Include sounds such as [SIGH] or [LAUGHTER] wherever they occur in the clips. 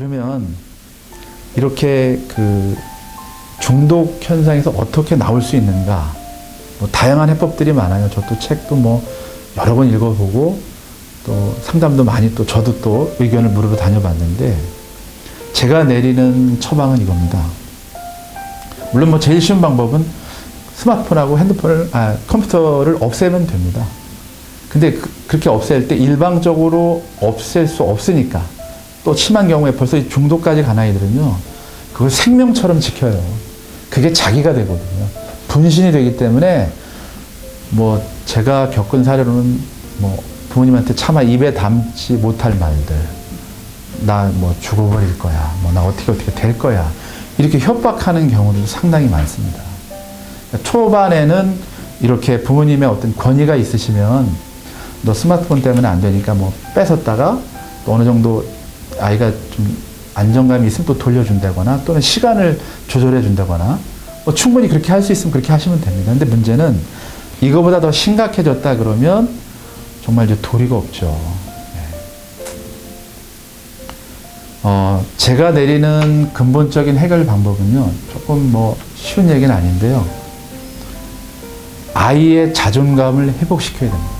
그러면 이렇게 그 중독 현상에서 어떻게 나올 수 있는가? 뭐 다양한 해법들이 많아요. 저도 책도 뭐 여러 번 읽어보고 또 상담도 많이 또 저도 또 의견을 물으러 다녀봤는데 제가 내리는 처방은 이겁니다. 물론 뭐 제일 쉬운 방법은 스마트폰하고 핸드폰을 아 컴퓨터를 없애면 됩니다. 근데 그, 렇게 없앨 때 일방적으로 없앨 수 없으니까 또 심한 경우에 벌써 이 중독까지 간 아이들은요 그걸 생명처럼 지켜요. 그게 자기가 되거든요. 분신이 되기 때문에 뭐 제가 겪은 사례로는 뭐 부모님한테 차마 입에 담지 못할 말들 나 뭐 죽어버릴 거야 뭐 나 어떻게 어떻게 될 거야 이렇게 협박하는 경우도 상당히 많습니다. 그러니까 초반에는 이렇게 부모님의 어떤 권위가 있으시면 너 스마트폰 때문에 안 되니까 뭐 뺏었다가 또 어느 정도 아이가 좀 안정감이 있으면 또 돌려준다거나 또는 시간을 조절해 준다거나 뭐 충분히 그렇게 할 수 있으면 그렇게 하시면 됩니다. 근데 문제는 이거보다 더 심각해졌다 그러면 정말 이제 도리가 없죠. 네. 어, 제가 내리는 근본적인 해결 방법은요, 조금 뭐 쉬운 얘기는 아닌데요. 아이의 자존감을 회복시켜야 됩니다.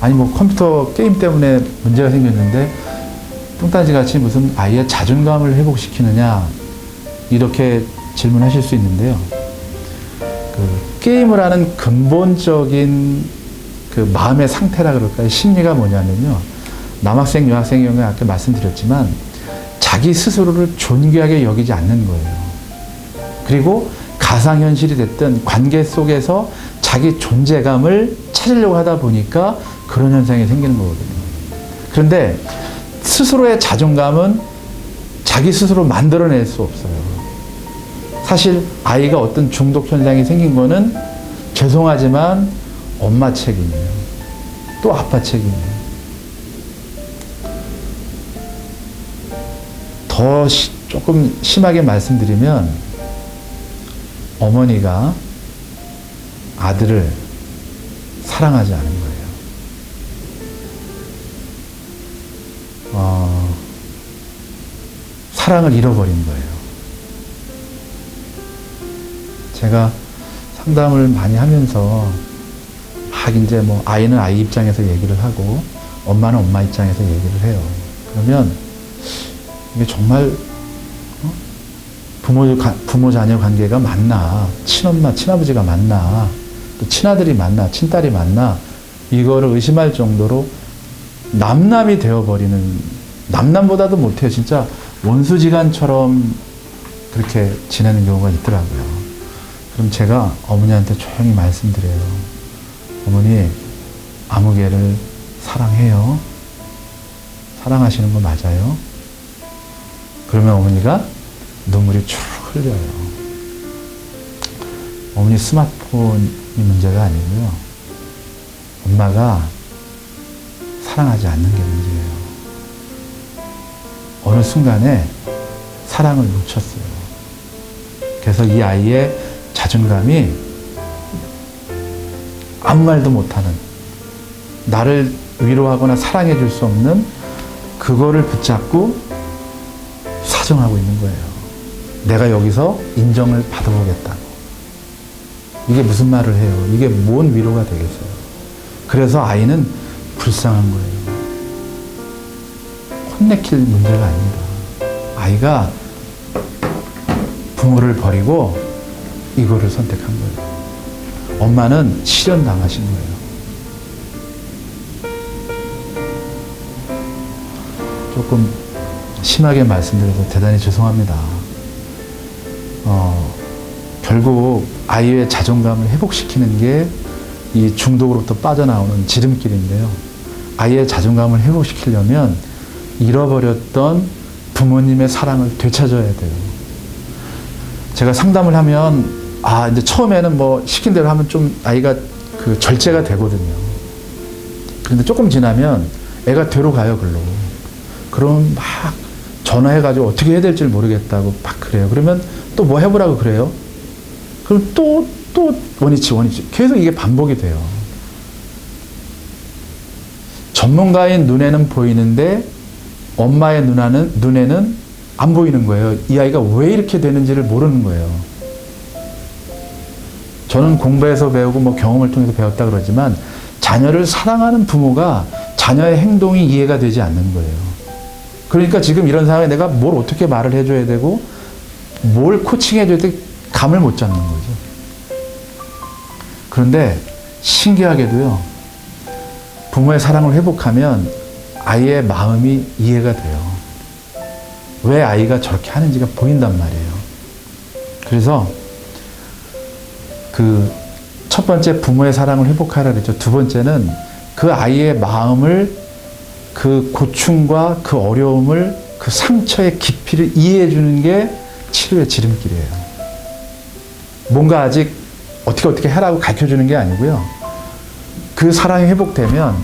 아니, 뭐 컴퓨터 게임 때문에 문제가 생겼는데, 뚱딴지 같이 무슨 아이의 자존감을 회복시키느냐, 이렇게 질문하실 수 있는데요. 그 게임을 하는 근본적인 그 마음의 상태라 그럴까요? 심리가 뭐냐면요. 남학생, 여학생 경우에 아까 말씀드렸지만 자기 스스로를 존귀하게 여기지 않는 거예요. 그리고 가상현실이 됐든 관계 속에서 자기 존재감을 찾으려고 하다 보니까 그런 현상이 생기는 거거든요. 그런데 스스로의 자존감은 자기 스스로 만들어낼 수 없어요. 사실 아이가 어떤 중독 현상이 생긴 거는 죄송하지만 엄마 책임이에요. 또 아빠 책임이에요. 더 시, 조금 심하게 말씀드리면 어머니가 아들을 사랑하지 않은 거예요. 어, 사랑을 잃어버린 거예요. 제가 상담을 많이 하면서 막 이제 뭐 아이는 아이 입장에서 얘기를 하고 엄마는 엄마 입장에서 얘기를 해요. 그러면 이게 정말 어? 부모 부모 자녀 관계가 맞나 친엄마 친아버지가 맞나 또 친아들이 맞나 친딸이 맞나 이거를 의심할 정도로 남남이 되어버리는 남남보다도 못해요 진짜 원수지간처럼 그렇게 지내는 경우가 있더라고요. 그럼 제가 어머니한테 조용히 말씀드려요. 어머니, 아무개를 사랑해요. 사랑하시는 거 맞아요? 그러면 어머니가 눈물이 쭉 흘려요. 어머니 스마트폰이 문제가 아니고요. 엄마가 사랑하지 않는 게 문제예요. 어느 순간에 사랑을 놓쳤어요. 그래서 이 아이의 자존감이 아무 말도 못하는 나를 위로하거나 사랑해 줄 수 없는 그거를 붙잡고 사정하고 있는 거예요. 내가 여기서 인정을 받아보겠다고. 이게 무슨 말을 해요? 이게 뭔 위로가 되겠어요? 그래서 아이는 불쌍한 거예요. 혼내킬 문제가 아닙니다. 아이가 부모를 버리고 이거를 선택한 거예요. 엄마는 실현 당하신 거예요. 조금 심하게 말씀드려서 대단히 죄송합니다. 어, 결국 아이의 자존감을 회복시키는 게 이 중독으로부터 빠져나오는 지름길인데요. 아이의 자존감을 회복시키려면 잃어버렸던 부모님의 사랑을 되찾아야 돼요. 제가 상담을 하면 아 이제 처음에는 뭐 시킨 대로 하면 좀 아이가 그 절제가 되거든요. 그런데 조금 지나면 애가 되로 가요 글로. 그럼 막 전화해가지고 어떻게 해야 될지 모르겠다고 막 그래요. 그러면 또 뭐 해보라고 그래요. 그럼 또, 또 원위치, 원위치. 계속 이게 반복이 돼요. 전문가인 눈에는 보이는데 엄마의 눈에는, 눈에는 안 보이는 거예요. 이 아이가 왜 이렇게 되는지를 모르는 거예요. 저는 공부해서 배우고 뭐 경험을 통해서 배웠다 그러지만 자녀를 사랑하는 부모가 자녀의 행동이 이해가 되지 않는 거예요. 그러니까 지금 이런 상황에 내가 뭘 어떻게 말을 해줘야 되고 뭘 코칭해줘야 돼 감을 못 잡는 거죠. 그런데 신기하게도요. 부모의 사랑을 회복하면 아이의 마음이 이해가 돼요. 왜 아이가 저렇게 하는지가 보인단 말이에요. 그래서 그 첫 번째 부모의 사랑을 회복하라 그랬죠. 두 번째는 그 아이의 마음을 그 고충과 그 어려움을 그 상처의 깊이를 이해해 주는 게 치료의 지름길이에요. 뭔가 아직 어떻게 어떻게 해라고 가르쳐 주는 게 아니고요. 그 사랑이 회복되면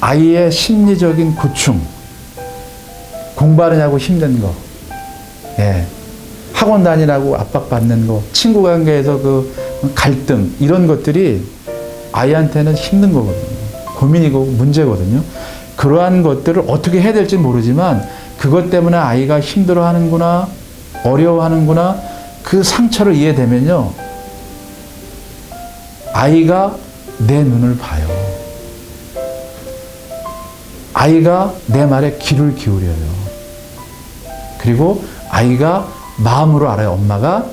아이의 심리적인 고충, 공부하느냐고 힘든 거, 예. 학원 다니라고 압박받는 거, 친구 관계에서 그 갈등, 이런 것들이 아이한테는 힘든 거거든요. 고민이고 문제거든요. 그러한 것들을 어떻게 해야 될지 모르지만 그것 때문에 아이가 힘들어 하는구나, 어려워하는구나, 그 상처를 이해되면요. 아이가 내 눈을 봐요. 아이가 내 말에 귀를 기울여요. 그리고 아이가 마음으로 알아요. 엄마가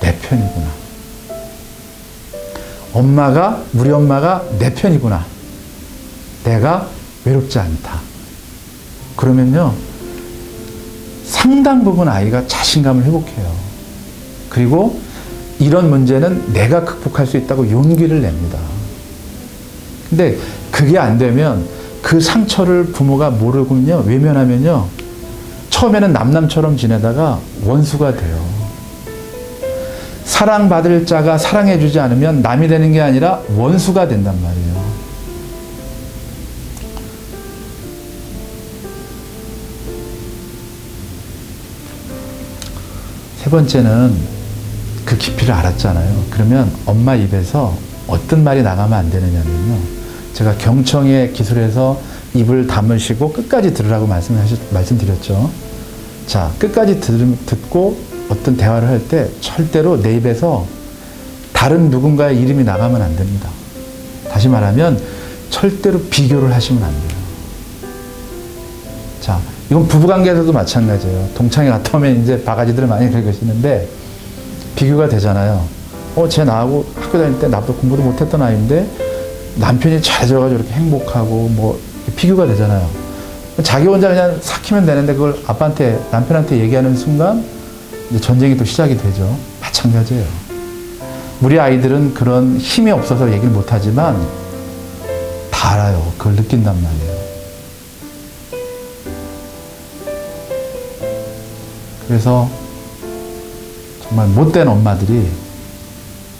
내 편이구나. 엄마가, 우리 엄마가 내 편이구나. 내가 외롭지 않다. 그러면요, 상당 부분 아이가 자신감을 회복해요. 그리고 이런 문제는 내가 극복할 수 있다고 용기를 냅니다. 근데 그게 안 되면 그 상처를 부모가 모르고요, 외면하면요, 처음에는 남남처럼 지내다가 원수가 돼요. 사랑받을 자가 사랑해주지 않으면 남이 되는 게 아니라 원수가 된단 말이에요. 세 번째는 그 깊이를 알았잖아요. 그러면 엄마 입에서 어떤 말이 나가면 안 되느냐면요. 제가 경청의 기술에서 입을 다무시고 끝까지 들으라고 말씀하셨, 말씀드렸죠. 자, 끝까지 들, 듣고 어떤 대화를 할 때 절대로 내 입에서 다른 누군가의 이름이 나가면 안 됩니다. 다시 말하면 절대로 비교를 하시면 안 돼요. 자, 이건 부부관계에서도 마찬가지예요. 동창회 갔다 오면 이제 바가지들을 많이 [LAUGHS] 긁으시는데 비교가 되잖아요. 어, 쟤 나하고 학교 다닐 때 나도 공부도 못했던 아이인데 남편이 잘해줘가지고 이렇게 행복하고 뭐 비교가 되잖아요. 자기 혼자 그냥 삭히면 되는데 그걸 아빠한테 남편한테 얘기하는 순간 이제 전쟁이 또 시작이 되죠. 마찬가지예요. 우리 아이들은 그런 힘이 없어서 얘기를 못하지만 다 알아요. 그걸 느낀단 말이에요. 그래서 정말 못된 엄마들이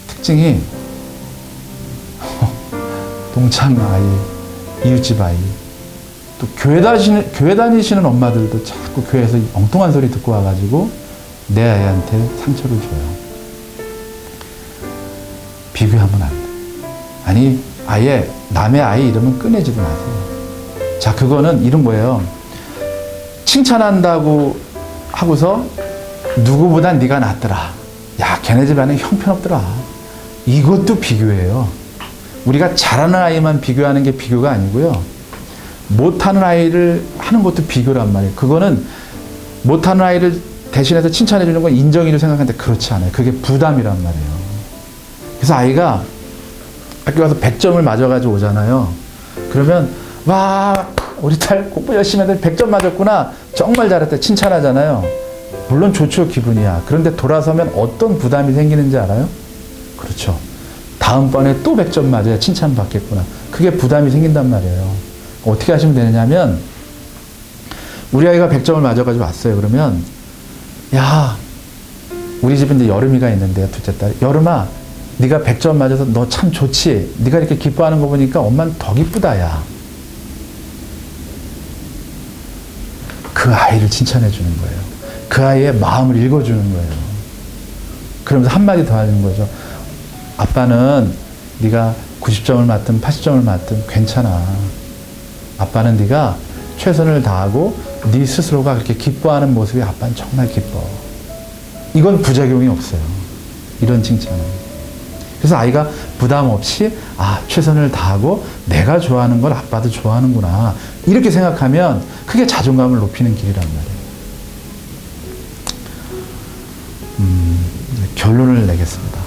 특징이 동창 아이, 이웃집 아이, 또 교회 다니시는, 교회 다니시는 엄마들도 자꾸 교회에서 엉뚱한 소리 듣고 와가지고 내 아이한테 상처를 줘요. 비교하면 안 돼. 아니, 아예 남의 아이 이름은 꺼내지도 마세요. 자, 그거는 이런 거예요. 칭찬한다고 하고서 누구보다 네가 낫더라. 야, 걔네 집안에 형편없더라. 이것도 비교예요. 우리가 잘하는 아이만 비교하는 게 비교가 아니고요. 못하는 아이를 하는 것도 비교란 말이에요. 그거는 못하는 아이를 대신해서 칭찬해 주는 건 인정이라고 생각하는데 그렇지 않아요. 그게 부담이란 말이에요. 그래서 아이가 학교 가서 100점을 맞아가지고 오잖아요. 그러면 와 우리 딸 공부 열심히 했는데 100점 맞았구나. 정말 잘했다. 칭찬하잖아요. 물론 좋죠. 기분이야. 그런데 돌아서면 어떤 부담이 생기는지 알아요? 그렇죠. 다음번에 또 100점 맞아야 칭찬받겠구나. 그게 부담이 생긴단 말이에요. 어떻게 하시면 되느냐면 우리 아이가 100점을 맞아가지고 왔어요. 그러면 야 우리 집에 이제 여름이가 있는데요. 둘째 딸. 여름아 네가 100점 맞아서 너 참 좋지. 네가 이렇게 기뻐하는 거 보니까 엄마는 더 기쁘다 야. 그 아이를 칭찬해 주는 거예요. 그 아이의 마음을 읽어주는 거예요. 그러면서 한마디 더 하는 거죠. 아빠는 네가 90점을 맞든 80점을 맞든 괜찮아. 아빠는 네가 최선을 다하고 네 스스로가 그렇게 기뻐하는 모습이 아빠는 정말 기뻐. 이건 부작용이 없어요. 이런 칭찬은. 그래서 아이가 부담 없이 아 최선을 다하고 내가 좋아하는 걸 아빠도 좋아하는구나 이렇게 생각하면 그게 자존감을 높이는 길이란 말이에요. 결론을 내겠습니다.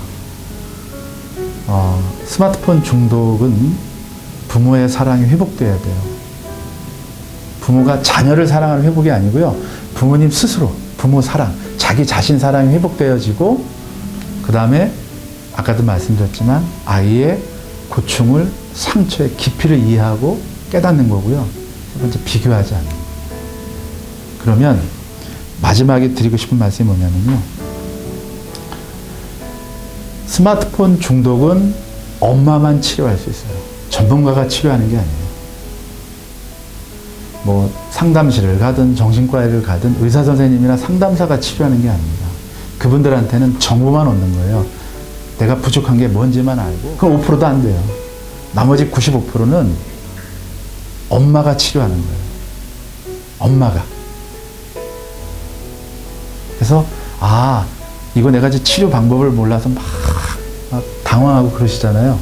어, 스마트폰 중독은 부모의 사랑이 회복돼야 돼요. 부모가 자녀를 사랑하는 회복이 아니고요. 부모님 스스로 부모 사랑, 자기 자신 사랑이 회복되어지고 그 다음에 아까도 말씀드렸지만 아이의 고충을 상처의 깊이를 이해하고 깨닫는 거고요. 세 번째 비교하지 않는. 그러면 마지막에 드리고 싶은 말씀이 뭐냐면요. 스마트폰 중독은 엄마만 치료할 수 있어요. 전문가가 치료하는 게 아니에요. 뭐 상담실을 가든 정신과를 가든 의사 선생님이나 상담사가 치료하는 게 아닙니다. 그분들한테는 정보만 얻는 거예요. 내가 부족한 게 뭔지만 알고 그럼 5%도 안 돼요. 나머지 95%는 엄마가 치료하는 거예요. 엄마가. 그래서 아 이거 내가 이제 치료 방법을 몰라서 막, 막 당황하고 그러시잖아요.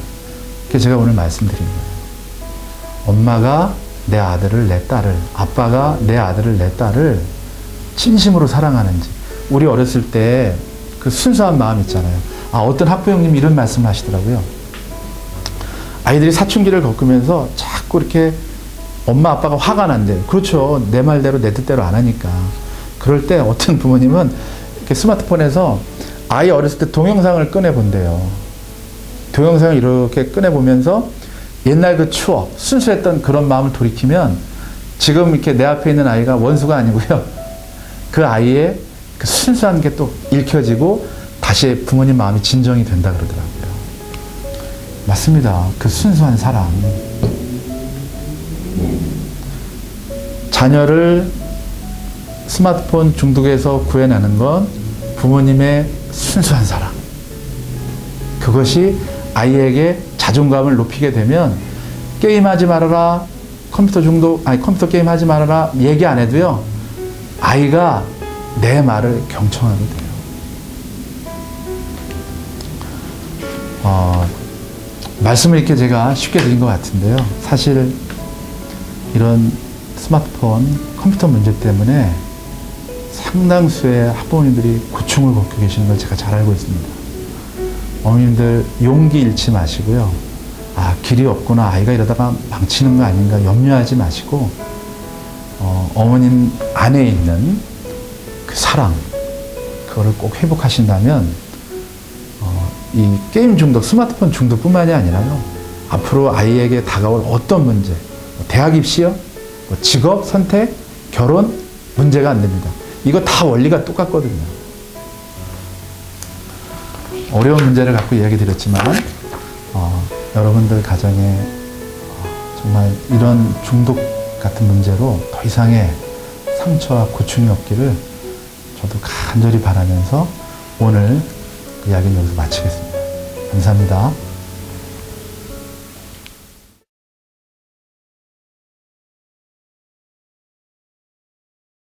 그래서 제가 오늘 말씀드린 거예요. 엄마가 내 아들을 내 딸을 아빠가 내 아들을 내 딸을 진심으로 사랑하는지 우리 어렸을 때 그 순수한 마음 있잖아요. 아 어떤 학부 형님이 이런 말씀을 하시더라고요. 아이들이 사춘기를 겪으면서 자꾸 이렇게 엄마 아빠가 화가 난대요. 그렇죠. 내 말대로 내 뜻대로 안 하니까. 그럴 때 어떤 부모님은 이렇게 스마트폰에서 아이 어렸을 때 동영상을 꺼내 본대요. 동영상을 이렇게 꺼내 보면서 옛날 그 추억, 순수했던 그런 마음을 돌이키면 지금 이렇게 내 앞에 있는 아이가 원수가 아니고요. [LAUGHS] 그 아이의 그 순수한 게 또 읽혀지고 다시 부모님 마음이 진정이 된다 그러더라고요. 맞습니다. 그 순수한 사랑. 자녀를 스마트폰 중독에서 구해내는 건 부모님의 순수한 사랑. 그것이 아이에게 자존감을 높이게 되면 게임하지 말아라, 컴퓨터 중독, 아니 컴퓨터 게임 하지 말아라 얘기 안 해도요, 아이가 내 말을 경청하게 돼요. 어, 말씀을 이렇게 제가 쉽게 드린 것 같은데요. 사실 이런 스마트폰, 컴퓨터 문제 때문에 상당수의 학부모님들이 고충을 겪고 계시는 걸 제가 잘 알고 있습니다. 어머님들 용기 잃지 마시고요. 아, 길이 없구나. 아이가 이러다가 망치는 거 아닌가 염려하지 마시고, 어, 어머님 안에 있는 그 사랑, 그거를 꼭 회복하신다면, 어, 이 게임 중독, 스마트폰 중독뿐만이 아니라요. 앞으로 아이에게 다가올 어떤 문제, 뭐 대학 입시요, 뭐 직업 선택, 결혼, 문제가 안 됩니다. 이거 다 원리가 똑같거든요. 어려운 문제를 갖고 이야기 드렸지만, 어, 여러분들 가정에 어, 정말 이런 중독 같은 문제로 더 이상의 상처와 고충이 없기를 저도 간절히 바라면서 오늘 이야기는 여기서 마치겠습니다. 감사합니다.